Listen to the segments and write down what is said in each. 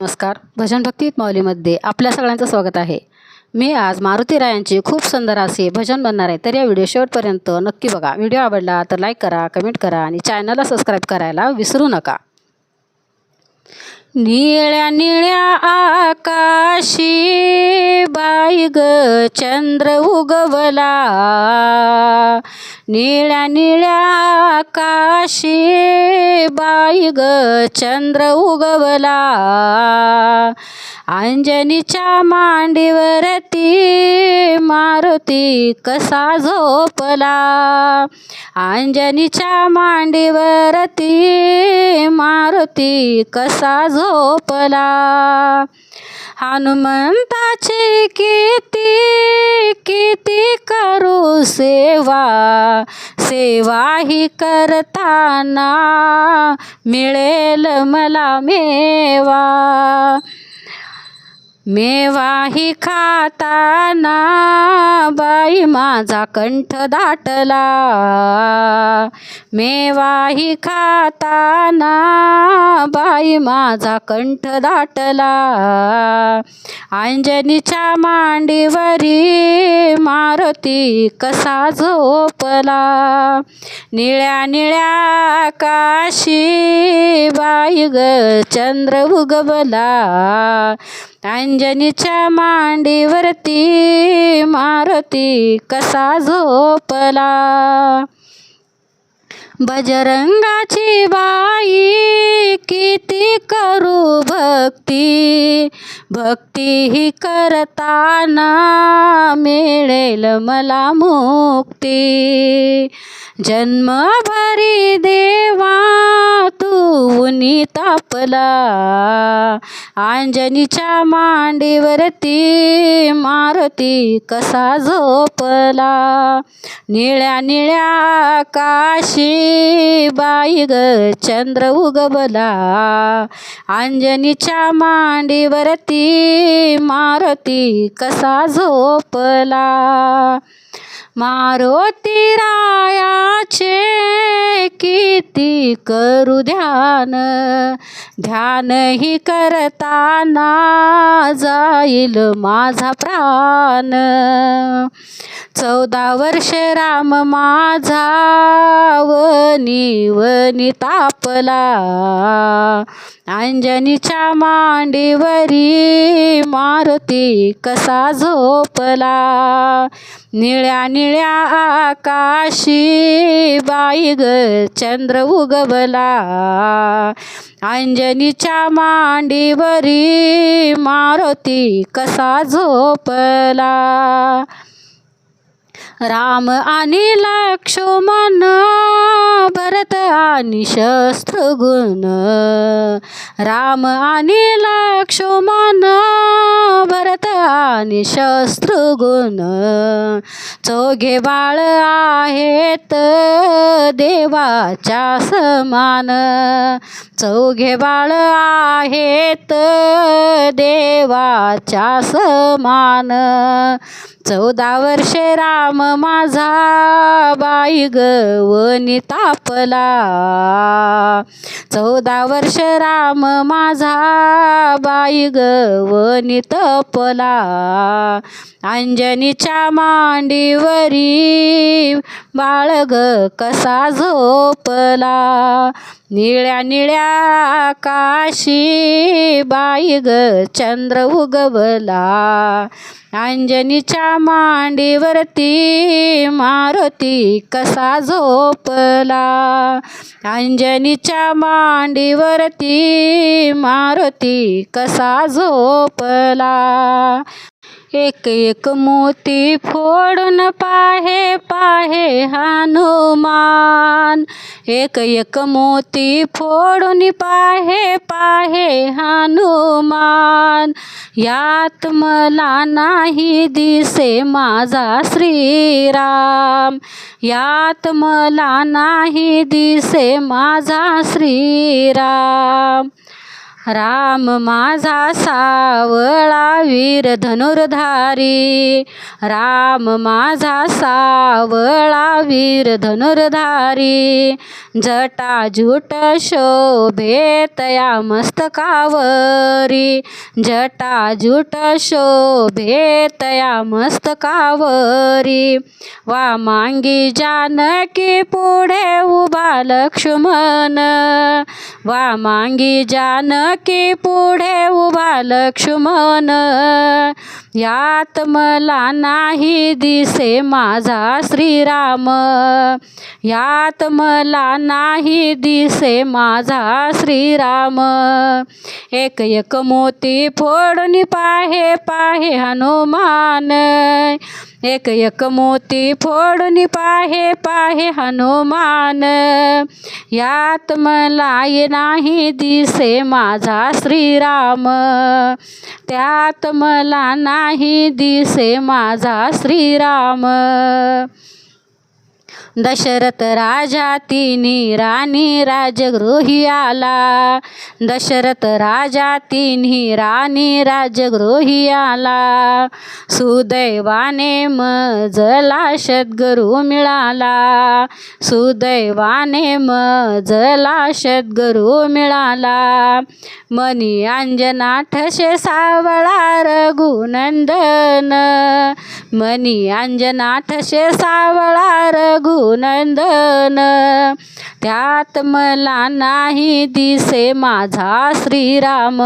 नमस्कार. भजन भक्ती माऊलीमध्ये आपल्या सगळ्यांचं स्वागत आहे. मी आज मारुती रायांचे खूप सुंदर असे भजन बनणार आहे तर या व्हिडिओ शेवटपर्यंत नक्की बघा. व्हिडिओ आवडला तर लाईक करा कमेंट करा आणि चॅनलला सबस्क्राईब करायला विसरू नका. निळ्या निळ्या आकाशी बाई ग चंद्र उगवला. निळ्या निळ्या आकाशी बाई ग चंद्र उगवला. अंजनीच्या मांडीवरती मारुती कसा झोपला. अंजनीच्या मांडीवरती मारुती कसा झोपला? हनुमंताची किती किती करू सेवा सेवा ही करताना मिळेल मला मेवा. मेवाही खाताना बाई माझा कंठ दाटला. मेवाही खाताना बाई माझा कंठ दाटला. अंजनीच्या मांडीवरी मारुती कसा झोपला. निळ्या निळ्या काशी बाई ग चंद्र उगवला. अंजनीच्या मांडीवरती मारुती कसा झोपला? बजरंगाची बाई किती करू भक्ती? भक्ती ही करताना मिळेल मला मुक्ती. जन्मभरी देवा तू उनी तापला आंजनीच्या मांडीवरती मारुती कसा झोपला. निळ्या निळ्या काशी बाई ग चंद्र उगवला. अंजनीच्या मांडीवरती मारुती कसा झोपला? मारुती रायाचे किती करू ध्यान? ध्यान ही करताना जाईल माझा प्राण. चौदा वर्ष राम माझा वनी वनी तापला. अंजनीच्या मांडीवरी मारुती कसा झोपला? निळ्या निळ्या आकाशी बाई ग चंद्र उगवला. अंजनीच्या मांडीवरी मारुती कसा झोपला. राम आणि लक्ष्मण आणि शस्त्र शस्त्रगुण. राम आणि लक्ष्मण भरत आणि शस्त्रगुण. चौघे बाळ आहेत देवाच्या समान. चौघे बाळ आहेत देवाच्या समान. चौदा वर्षे राम माझा बाई गवनी तापला. चौदा वर्ष राम माझा बाई गवनी तपला अंजनीच्या मांडीवरी बाळग कसा झोपला? निळ्या निळ्या काशी बाई ग चंद्र उगवला. अंजनीच्या मांडीवरती मारुती कसा झोपला? अंजनीच्या मांडीवरती मारुती कसा झोपला? एक एक मोती फोडून पाहे पाहे हनुमान। एक एक मोती फोडून पाहे पाहे हनुमान। यात मला नाही दिसे माझा श्रीराम। यात मला नाही दिसे माझा श्रीराम। राम माझा सावळा वीर धनुर्धारी. राम माझा सावळा वीर धनुर्धारी. जटाजूट शोभे तया मस्तकावरी. जटाजूट शोभे तया मस्तकावरी. वा मांगी जानकी पुढे उभा लक्ष्मण. वा मांगी की पुढे उभा लक्ष्मण. यात मला नाही दिसे माझा श्रीराम. यात मला नाही दिसे माझा श्रीराम. एक एक मोती फोडून पाहे पाहे हनुमान. एक एक मोती फोडून पाहे पाहे हनुमान. यात मला नाही दिसे माझा श्रीराम. त्यात मला नाही दिसे माझा श्रीराम. दशरथ राजा तिन्ही राणी राजगृही आला. दशरथ राजा तिन्ही राणी राजगृही आला. सुदैवाने मजला शतगुरु मिळाला. सुदैवाने मजला शतगुरु मिळाला. मनी अंजना ठसे सावळा रघुनंदन. मनी अंजना ठसे सावळा नंदन त्यात मला नाही दिसे माझा श्रीराम.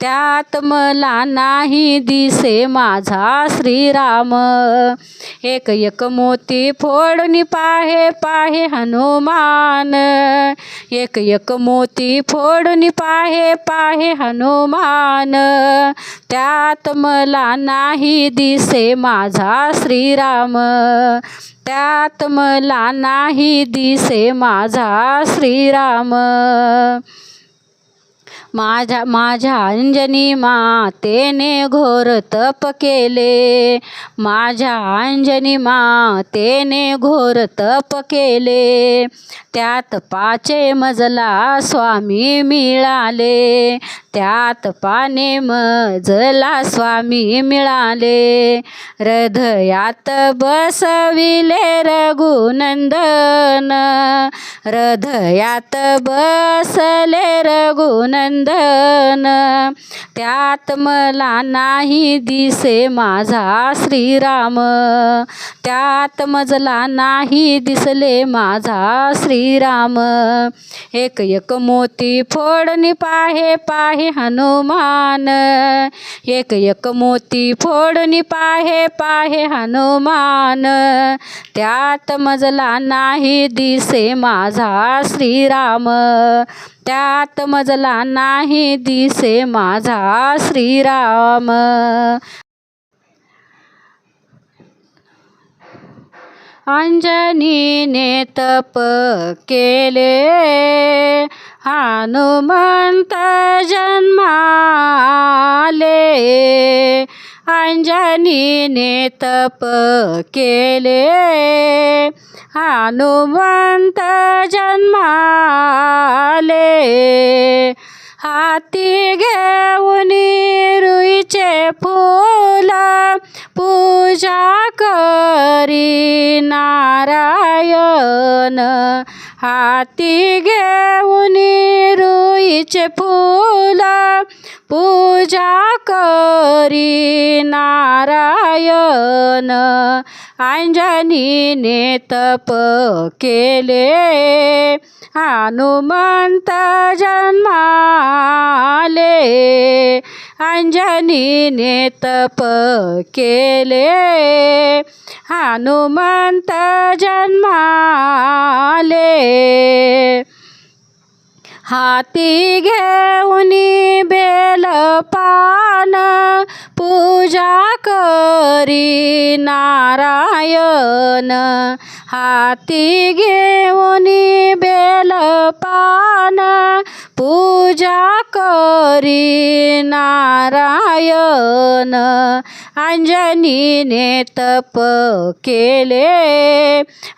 त्यात मला नाही दिसे माझा श्रीराम. एक एक मोती फोडणी पाहे पाहे हनुमान. एक एक मोती फोडणी पाहे पाहे हनुमान. त्यात मला नाही दिसे माझा श्रीराम. त्यात मला नाही दिसे माझा श्रीराम. माझ्या माझ्या अंजनी मातेने घोर तप केले. माझ्या अंजनी मातेने घोर तप केले. त्यात पाचे मजला स्वामी मिळाले. त्यात पाने मजला स्वामी मिळाले. हृदयात बसविले रघुनंदन. हृदयात बसले रघुनंदन. त्यात मला नाही दिसे माझा श्रीराम. त्यात मजला नाही दिसले माझा श्रीराम. एक एक मोती फोडणी पाहे पाहे हनुमान. एक एक मोती फोडणी पाहे पाहे हनुमान. त्यात मजला नाही दिसे माझा श्रीराम त्यात मजला नाही दिसे माझा श्रीराम. अंजनीने तप केले हनुमंत जन्माले. अंजनीने तप केले. हनुमंत जन्माले. हाती घेऊन रुईचे फूल पूजा करी नारायण. हाती घेऊन रुईचे फुला पूजा करी नारायण. अंजनीने तप केले. हनुमंत जन्माले. अंजनीने तप केले. हनुमंत जन्मा जन्माले हाती घेऊन बेल पान पूजा करी नारायण. हाती घेऊन बेल पान पूजा करी नारायण. अंजनीने तप केले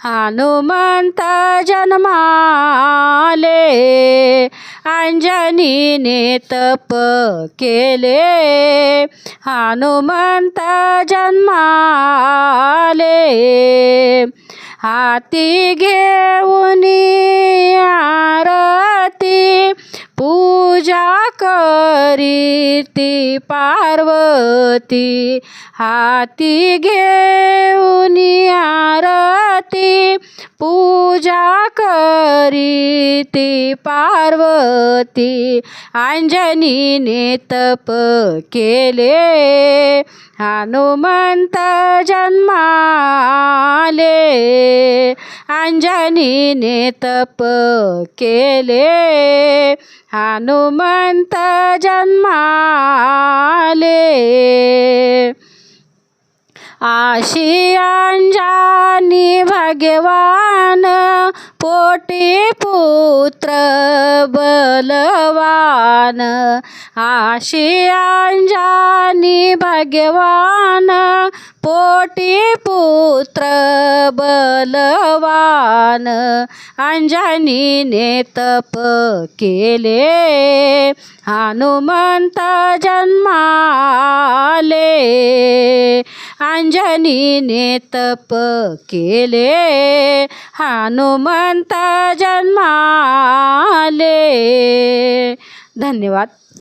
हनुमंत जन्माले. अंजनीने तप केले हनुमंत जन्माले. हाती घेऊन आरती पूजा करीती पार्वती हाती घेऊन आरती. पूजा करीती पार्वती अंजनीने तप केले. हनुमंत जन्माले अंजनीने तप केले. हनुमंत जन्माले. आशियांजानी भगवान भाग्यवान पोटी पुत्र बलवान. आशियांजानी भगवान पोटी पुत्र बलवान अंजनीने तप केले. हनुमंत जन्माले अंजनीने तप केले. हनुमंत जन्माले. धन्यवाद.